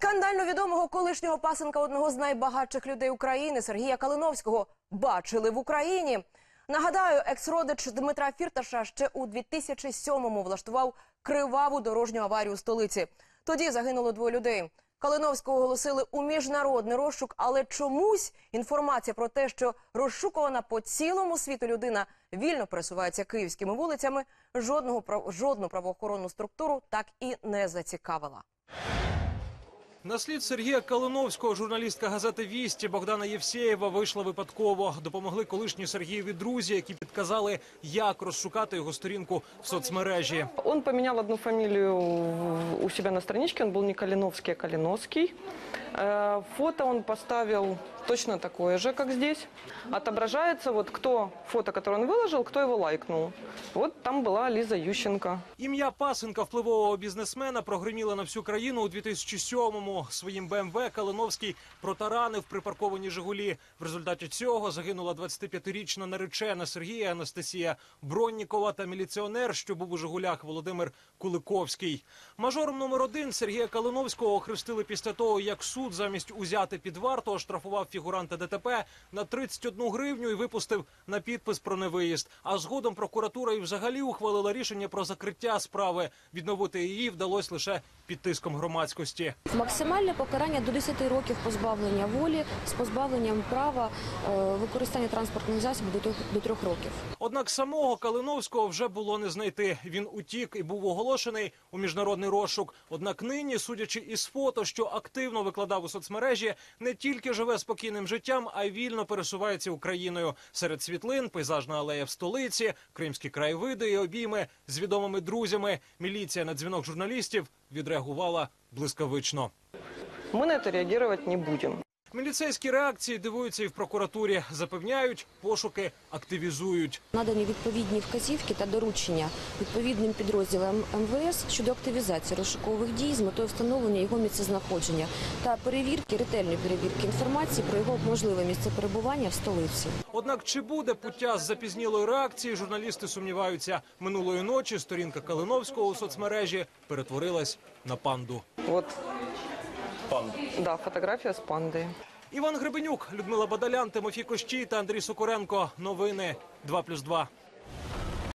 Скандально відомого колишнього пасенка одного з найбагатших людей України Сергія Калиновського бачили в Україні. Нагадаю, екс-родич Дмитра Фірташа ще у 2007-му влаштував криваву дорожню аварію у столиці. Тоді загинуло двоє людей. Калиновського оголосили у міжнародний розшук, але чомусь інформація про те, що розшукувана по цілому світу людина вільно пересувається київськими вулицями, жодного жодну правоохоронну структуру так і не зацікавила. На слід Сергія Калиновського журналістка газети Вісті Богдана Євсєєва вийшла випадково. Допомогли колишні Сергієві друзі, які підказали, як розшукати його сторінку в соцмережі. Он поменял одну фамилию в- у себя на страничке. Он был не Калиновский, а Калиновский. Э, Фото он поставил точно такое же, как здесь. Отображается вот кто фото, которое он выложил, кто его лайкнул. Вот там была Лиза Ющенко. Ім'я пасенка впливового бізнесмена прогриміло на всю країну у 2007-му. Своїм БМВ Калиновський протаранив припарковані Жигулі. В результаті цього загинула 25-річна наречена Сергія Анастасія Броннікова та міліціонер, що був у Жигулях Володимир Куликовський. Мажором номер один Сергія Калиновського охрестили після того, як суд замість узяти під варту оштрафував фігуранта ДТП на 31 гривню і випустив на підпис про невиїзд. А згодом прокуратура і взагалі ухвалила рішення про закриття справи. Відновити її вдалося лише під тиском громадськості. Максимальне покарання до 10 років позбавлення волі з позбавленням права е, використання транспортних засобів до трьох- до трьох років. Однак самого Калиновського вже було не знайти. Він утік і був оголошений у міжнародний розшук. Однак нині, судячи із фото, що активно викладав у соцмережі, не тільки живе спокійним життям, а й вільно пересувається Україною. Серед світлин, пейзажна алея в столиці, кримські краєвиди і обійми з відомими друзями. Міліція на дзвінок журналістів відреагувала блискавично. Ми на це реагувати не будем. Міліцейські реакції дивуються і в прокуратурі. Запевняють, пошуки активізують. Надані відповідні вказівки та доручення відповідним підрозділам МВС щодо активізації розшукових дій з метою встановлення його місцезнаходження та перевірки, ретельної перевірки інформації про його можливе місце перебування в столиці. Однак чи буде пуття з запізнілої реакції, журналісти сумніваються. Минулої ночі сторінка Калиновського у соцмережі перетворилась на панду. Вот. Да, фотографія з пандою. Іван Гребенюк, Людмила Бадалян, Тимофій Кощій та Андрій Сукуренко. Новини 2+,2.